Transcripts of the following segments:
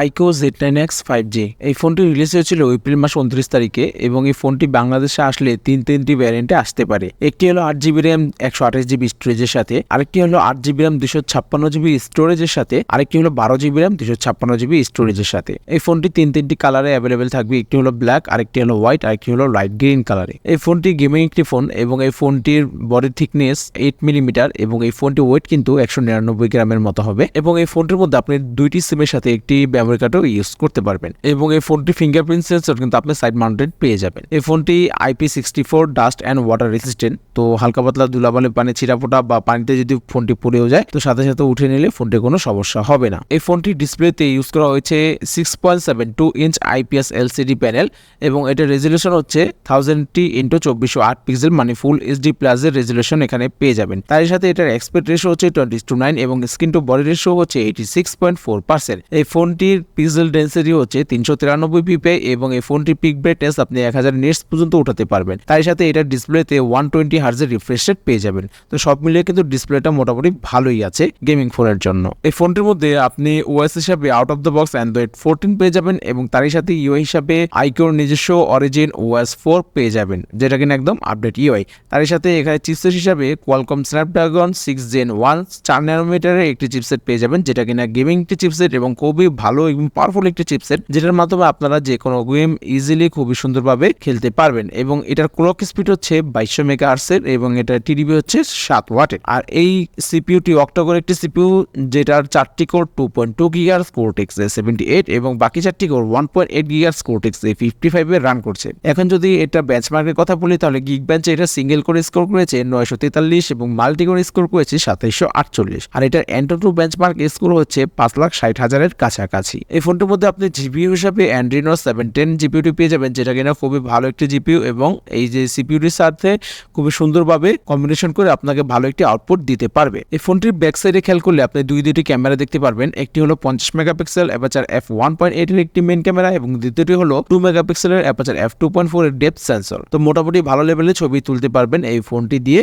IQOO Z nine x five G. এই ফোনটি release হয়েছিল এপ্রিল মাস উনত্রিশ তারিখে এবং এই ফোনটি বাংলাদেশে আসলে তিন তিনটি ভ্যারিয়েন্টে আসতে পারে। একটি হলো আট জিবি র্যাম, একশো আঠাশ জিবি স্টোরেজের সাথে। আরেকটি হলো আট জিবি র্যাম, দুশো ছাপ্পান্ন জিবি স্টোরেজের সাথে। আরেকটি হলো বারো জিবি র্যাম, দুশো ছাপ্পান্ন জিবি স্টোরেজের সাথে। এই ফোনটি তিন তিনটি কালারে অ্যাভেলেবেল থাকবে। একটি হলো ব্ল্যাক আরেকটি হলো হোয়াইট আরেকটি হলো লাইট গ্রিন কালারে এই ফোনটি গেমিং একটি ফোন এবং এই ফোনটির বডি থিকনেস এইট মিলিমিটার এবং এই ফোনটি ওয়েট কিন্তু একশো নিরানব্বই গ্রামের মতো হবে। এবং এই ফোনটির মধ্যে আপনি দুইটি সিমের সাথে একটি মেমোরি কার্ডও ইউজ করতে পারবেন। এবং এই ফোনটি ফিঙ্গারপ্রিন্ট সেন্সর কিন্তু আপনি সাইড মাউন্টেড পেয়ে যাবেন। এই ফোনটি IP sixty four dust and water resistant তো হালকা পাতলা ধুলাবালি, পানি ছিটাফোটা বা পানিতে যদি ফোনটি পড়েও যায়, তো সাথে সাথে উঠে নিলে ফোনটি কোনো সমস্যা হবে না। এই ফোনটি ডিসপ্লেতে ইউজ করা হয়েছে six point seven two inch IPS LCD panel এবং এটার রেজলিউশন হচ্ছে থাউজেন্ড টি ইন্টু চব্বিশশো আট পিক্সেল মানে ফুল এইচডি প্লাসের রেজলিউশন এখানে পেয়ে যাবেন। তার সাথে এটার এক্সপেক্ট রেশো হচ্ছে টোয়েন্টি টু নাইন এবং স্ক্রিন টু বডি রেশো হচ্ছে eighty six point four percent এই ফোনটির পিক্সেল ডেন্সিটি হচ্ছে তিনশো তিরানব্বই পিপে এবং এই ফোনটির পিক ব্রাইটনেস আপনি এক হাজার নেটস পর্যন্ত উঠাতে পারবেন। তার সাথে এটার ডিসপ্লেতে ওয়ান টোয়েন্টি হার্জের রিফ্রেশ রেট পেয়ে যাবেন। তো সব মিলিয়ে কিন্তু ডিসপ্লেটা মোটামুটি ভালোই আছে গেমিং ফোনের জন্য। এই ফোনটির মধ্যে আপনি ওএস হিসাবে out of the box Android fourteen পেয়ে যাবেন এবং তারই সাথে ইউ হিসাবে আইকিওর নিজস্ব অরিজিন ওএস ফোর পেয়ে যাবেন, যেটা কিনা একদম আপডেট ইউআই তারই সাথে এখানে চিপসেট হিসাবে Qualcomm Snapdragon six gen one চার ন্যানোমিটারের একটি চিপসেট পেয়ে যাবেন, যেটা কিনা গেমিং একটি চিপসেট এবং খুবই ভালো এবং পাওয়ারফুল একটি চিপসেট যেটার মাধ্যমে আপনারা যে কোনো গেম ইজিলি খুবই সুন্দরভাবে খেলতে পারবেন। এবং এটার ক্লক স্পিড হচ্ছে বাইশশো মেগা আর্সের এবং এটার টিডিবি হচ্ছে সাত ওয়াটের আর এই সিপিউটি অক্টোকোর একটি সিপিউ যেটার চারটি কোর টু পয়েন্ট টু গিগার কোরটেক্স এ সেভেন্টি এইট এবং বাকি চারটি কোর ওয়ান পয়েন্ট এইট গিগার কোরটেক্স এ ফিফটি ফাইভে রান করছে। এখন যদি এটা বেঞ্চমার্কের কথা বলি, তাহলে গিগ বেঞ্চে এটা সিঙ্গেল করে স্কোর করেছে নয়শো তেতাল্লিশ এবং মাল্টি করে স্কোর করেছে সাতাইশশো আটচল্লিশ। আর এটার অ্যান্টো বেঞ্চমার্ক স্কোর হচ্ছে পাঁচ লাখ ষাট হাজারের কাছাকাছি। এই ফোনটির মধ্যে আপনি জিপিউ হিসাবে অ্যান্ড্রিনো সেভেন টেন জিপিউটি পেয়ে যাবেন, যেটা কিনা খুবই ভালো একটি জিপিউ এবং এই যে সিপিউটির সাথে খুবই সুন্দরভাবে কম্বিনেশন করে আপনাকে ভালো একটি আউটপুট দিতে পারবে। এই ফোনটির ব্যাক সাইডে খেয়াল করলে আপনি দুই দুইটি ক্যামেরা দেখতে পারবেন, একটি হলো পঞ্চাশ megapixel aperture F one point এইটের একটি মেন ক্যামেরা এবং দ্বিতীয়টি হলো টু মেগাপিক্সেলের aperture F two point four এর ডেপথ সেন্সর তো মোটামুটি ভালো লেভেলে ছবি তুলতে পারবেন এই ফোনটি দিয়ে।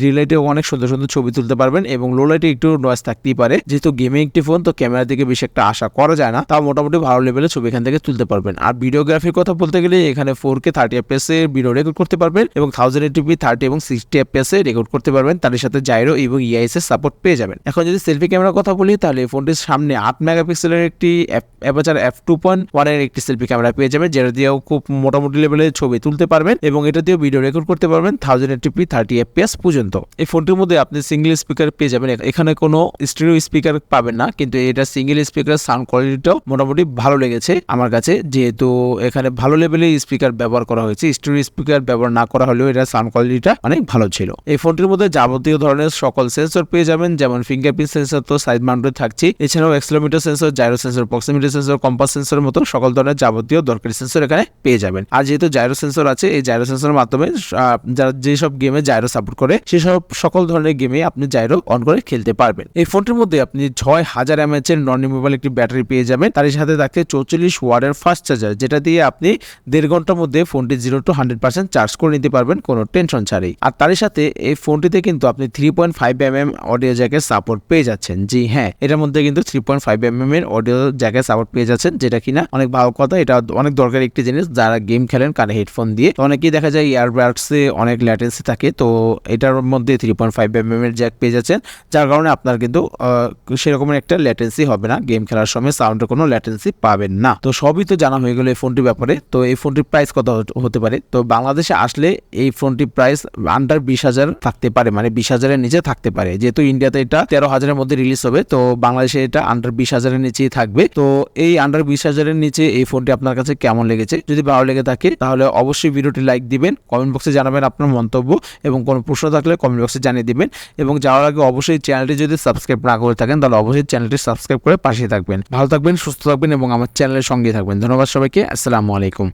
ডিলাইটেও অনেক সুন্দর সুন্দর ছবি তুলতে পারবেন এবং লো লাইটে একটু নয়েস থাকতেই পারে। যেহেতু গেমিং একটি ফোন তো ক্যামেরা দিকে বেশি একটা আশা করা যায় না, তাও মোটামুটি ভালো লেভেলে ছবি এখান থেকে তুলতে পারবেন। আর ভিডিওগ্রাফির কথা বলতে গেলে এখানে ফোর কে থার্টি এফপিএস এর ভিডিও রেকর্ড করতে পারবেন এবং থাউজেন্ড এইটিপি থার্টি এবং সিক্সটি এফপিএস এ রেকর্ড করতে পারবেন। তার সাথে জাইরো এবং ইআইএস এর সাপোর্ট পেয়ে যাবেন। এখন যদি সেলফি ক্যামেরার কথা বলি, তাহলে ফোনটির সামনে আট মেগাপিক্সেলের একটি অ্যাপাচার এফ টু পয়েন্ট ওয়ানের একটি সেলফি ক্যামেরা পেয়ে যাবেন, যেটা দিয়েও খুব মোটামুটি লেভেলের ছবি তুলতে পারবেন এবং এটা দিয়েও ভিডিও রেকর্ড করতে পারবেন থাউজেন্ড এইটিপি থার্টি এফপিএস পর্যন্ত। এই ফোনটির মধ্যে আপনি সিঙ্গেল স্পিকার পেয়ে যাবেন। এখানে কোনো স্টিরিও স্পিকার পাবেন না, কিন্তু এটা সিঙ্গেল স্পিকার সাউন্ড কোয়ালিটিটাও মোটামুটি ভালো লেগেছে আমার কাছে। যেহেতু এখানে ভালো লেভেলের স্পিকার ব্যবহার করা হয়েছে স্টোরি স্পিকার ব্যবহার না করা হলেও এটা সাউন্ড কোয়ালিটিটা অনেক ভালো ছিল। এই ফোনটির মধ্যে যাবতীয় ধরনের সকল সেন্সর পেয়ে যাবেন, যেমন ফিঙ্গারপ্রিন্ট সেন্সর তো সাইড মাউন্টেড থাকছে। এছাড়াও accelerometer sensor gyro sensor proximity sensor compass সেন্সরের মতো সকল ধরনের যাবতীয় দরকারি সেন্সর এখানে পেয়ে যাবেন। আর যেহেতু জাইরো সেন্সর আছে, এই জাইরো সেন্সরের মাধ্যমে যারা যেসব গেমে জাইরো সাপোর্ট করে, সেসব সকল ধরনের গেমে আপনি জাইরো অন করে খেলতে পারবেন। এই ফোনটির মধ্যে আপনি ছয় হাজার এমএচ এর নন রিমুভেবল একটি ব্যাটারি পেয়ে যাবেন। তার সাথে থাকছে চৌচল্লিশ ওয়ার্ডের ফাস্ট চার্জার যেটা দিয়ে আপনি দেড় ঘণ্টার মধ্যে ফোনটি zero to hundred percent charge করে নিতে পারবেন, কোনো টেনশন ছাড়াই। আর তার সাথে এই ফোনটিতে কিন্তু আপনি three point five M M audio জ্যাকের support পেয়ে যাচ্ছেন। জি হ্যাঁ এটার মধ্যে কিন্তু three point five M M এর অডিও জ্যাকের সাপোর্ট পেয়ে যাচ্ছেন, যেটা কিনা অনেক ভালো কথা। এটা অনেক দরকারি একটি জিনিস, যারা গেম খেলেন কানে হেডফোন দিয়ে। অনেকেই দেখা যায় ইয়ারবাডসে অনেক ল্যাটেন্সি থাকে, তো এটার মধ্যে three point five M M এর জ্যাক পেয়ে যাচ্ছেন, যার কারণে আপনার কিন্তু সেরকমের একটা ল্যাটেন্সি হবে না গেম খেলার সময়। সাউন্ডের কোনো ল্যাটেন্সি পাবেন না। তো সবই তো জানা হয়ে গেলো এই ফোনটির ব্যাপারে। তো এই ফোনটির প্রাইস কত হতে পারে? তো বাংলাদেশে আসলে এই ফোনটির প্রাইস আন্ডার বিশ হাজার থাকতে পারে মানে বিশ হাজারের নিচে থাকতে পারে। যেহেতু ইন্ডিয়াতে এটা তেরো হাজারের মধ্যে রিলিজ হবে, তো বাংলাদেশে এটা আন্ডার বিশ হাজারের নিচেই থাকবে। তো এই আন্ডার বিশ হাজারের নিচে এই ফোনটি আপনার কাছে কেমন লেগেছে? যদি ভালো লেগে থাকে, তাহলে অবশ্যই ভিডিওটি লাইক দিবেন কমেন্ট বক্সে জানাবেন আপনার মন্তব্য এবং কোনো প্রশ্ন থাকলে কমেন্ট বক্সে জানিয়ে দিবেন। এবং যাওয়ার আগে অবশ্যই চ্যানেলটি যদি সাবস্ক্রাইব না করে থাকেন, তাহলে অবশ্যই চ্যানেলটি সাবস্ক্রাইব করে পাশে থাকবেন। ভালো থাকবেন সুস্থ থাকবেন এবং আমার চ্যানেলের সঙ্গে থাকবেন। ধন্যবাদ সবাইকে। আসসালামু আলাইকুম।